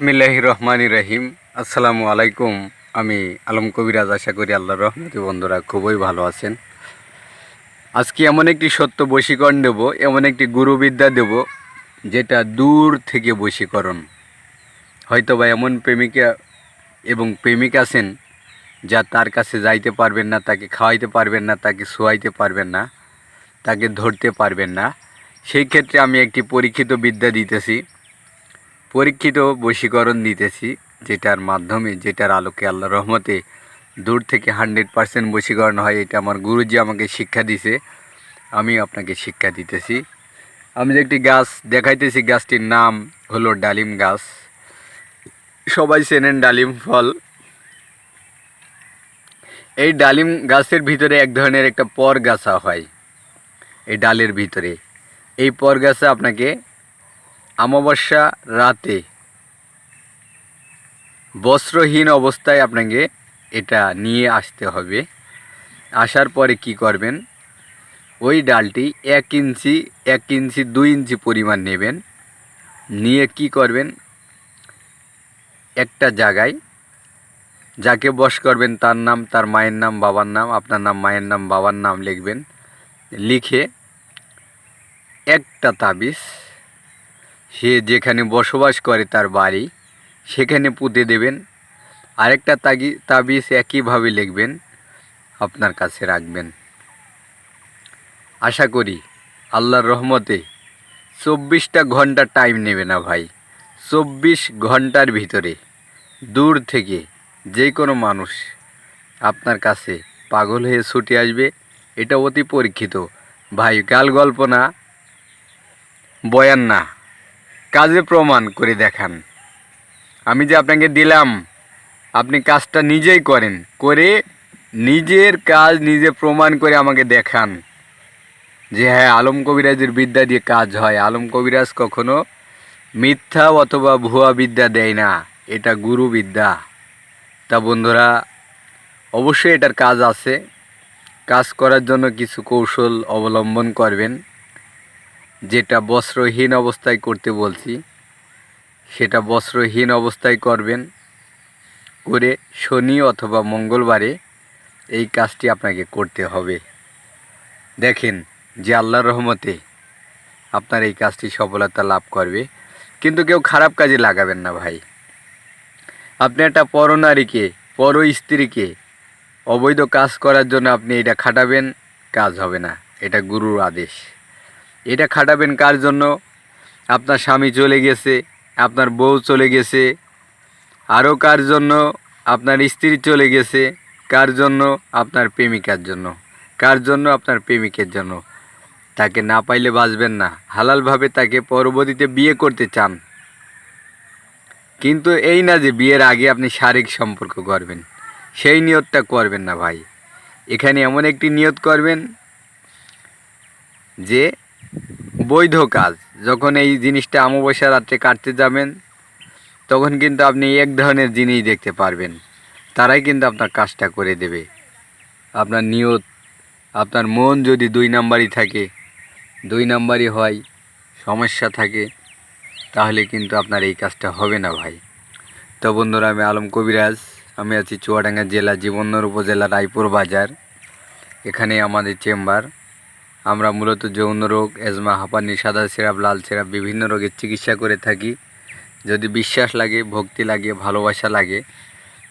বিসমিল্লাহির রহমানির রহিম। আসসালামু আলাইকুম। আমি আলম কবিরাজ, আশা করি আল্লাহর রহমতি বন্ধুরা খুবই ভালো আছেন। আজকে এমন একটি সত্য বশীকরণ দেব, এমন একটি গুরুবিদ্যা দেব, যেটা দূর থেকে বশীকরণ। হয়তো বা এমন প্রেমিকা এবং প্রেমিক আছেন, যা তার কাছে যাইতে পারবেন না, তাকে খাওয়াইতে পারবেন না, তাকে শোয়াইতে পারবেন না, তাকে ধরতে পারবেন না। সেই ক্ষেত্রে আমি একটি পরীক্ষিত বিদ্যা দিতেছি। পরীক্ষিত বশীকরণ দিতেছি, যেটার মাধ্যমে, যেটার আলোকে আল্লাহ রহমতে দূর থেকে হান্ড্রেড পারসেন্ট বশীকরণ হয়, এটা আমার গুরুজি আমাকে শিক্ষা দিছে, আমি আপনাকে শিক্ষা দিতেছি। আমি যে একটি গাছ দেখাইতেছি, গাছটির নাম হলো ডালিম গাছ। সবাই চেনেন ডালিম ফল। এই ডালিম গাছের ভিতরে এক ধরনের একটা পর গাছা হয়, এই ডালের ভিতরে। এই পর গাছা আপনাকে অমাবস্যা রাতে। বস্ত্রহীন অবস্থায় আপনাকে এটা নিয়ে আসতে হবে। আসার পরে কি করবেন? ওই ডালটি এক ইঞ্চি এক ইঞ্চি, দুই ইঞ্চি পরিমাণ নেবেন। নিয়ে কি করবেন? একটা জায়গায় যাকে বস করবেন তার নাম, তার মায়ের নাম, বাবার নাম, আপনার নাম, মায়ের নাম, বাবার নাম লিখবেন। লিখে একটা তাবিজ সে যেখানে বসবাস করে তার বাড়ি, সেখানে পুঁতে দেবেন। আরেকটা তাগি তাবিজ একইভাবে লিখবেন, আপনার কাছে রাখবেন। আশা করি আল্লাহর রহমতে চব্বিশটা ঘণ্টা টাইম নেবে না ভাই। চব্বিশ ঘণ্টার ভিতরে দূর থেকে যে কোনো মানুষ আপনার কাছে পাগল হয়ে ছুটে আসবে, এটা অতি পরীক্ষিত। ভাই, গাল গল্প না, বয়ান না। কাজে প্রমাণ করে দেখান। আমি যে আপনাকে দিলাম, আপনি কাজটা নিজেই করেন, করে নিজের কাজ নিজে প্রমাণ করে আমাকে দেখান যে হ্যাঁ আলম কবিরাজের বিদ্যা দিয়ে কাজ হয়। আলম কবিরাজ কখনো মিথ্যা অথবা ভুয়া বিদ্যা দেয় না, এটা গুরু বিদ্যা। তা বন্ধুরা, অবশ্যই এটার কাজ আছে। কাজ করার জন্য কিছু কৌশল অবলম্বন করবেন। যেটা বস্ত্রহীন অবস্থায় করতে বলছি, সেটা বস্ত্রহীন অবস্থায় করবেন করে শনি অথবা মঙ্গলবারে এই কাজটি আপনাকে করতে হবে। দেখেন যে আল্লাহর রহমতে আপনার এই কাজটি সফলতা লাভ করবে। কিন্তু কেউ খারাপ কাজে লাগাবেন না ভাই। আপনি একটা পরনারীকে পর স্ত্রীকে অবৈধ কাজ করার জন্য আপনি এটা খাটাবেন, কাজ হবে না। এটা গুরুর আদেশ। এটা খাটাবেন কার জন্য? আপনার স্বামী চলে গেছে, আপনার বউ চলে গেছে। আরও কার জন্য? আপনার স্ত্রী চলে গেছে। কার জন্য? আপনার প্রেমিকার জন্য। কার জন্য? আপনার প্রেমিকের জন্য। তাকে না পাইলে বাঁচবেন না। হালালভাবে তাকে পরবর্তীতে বিয়ে করতে চান। কিন্তু এই না যে বিয়ের আগে আপনি শারীরিক সম্পর্ক করবেন। সেই নিয়তটা করবেন না ভাই। এখানে এমন একটি নিয়ত করবেন যে বৈধ কাজ। যখন এই জিনিসটা অমাবস্যা রাত্রে কাটতে যাবেন, তখন কিন্তু আপনি এক ধরনের জিনিস দেখতে পারবেন। তারাই কিন্তু আপনার কাজটা করে দেবে। আপনার নিয়ত, আপনার মন যদি দুই নাম্বারই থাকে, দুই নাম্বারই হয়, সমস্যা থাকে, তাহলে কিন্তু আপনার এই কাজটা হবে না ভাই। তো বন্ধুরা, আমি আলম কবিরাজ, আমি আছি চুয়াডাঙ্গা জেলা, জীবননগর উপজেলা, রায়পুর বাজার। এখানে আমাদের চেম্বার। আমরা মূলত যৌন রোগ, এজমা, হাঁপানি, সাদা সিরাপ, লাল সিরাপ বিভিন্ন রোগের চিকিৎসা করে থাকি। যদি বিশ্বাস লাগে, ভক্তি লাগে, ভালোবাসা লাগে,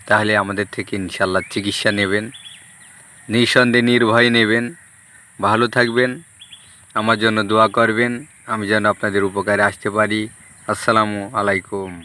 তাহলে আমাদের থেকে ইনশাল্লাহ চিকিৎসা নেবেন। নিঃসন্দেহে নির্ভয় নেবেন। ভালো থাকবেন। আমার জন্য দোয়া করবেন। আমি যেন আপনাদের উপকারে আসতে পারি। আসসালামু আলাইকুম।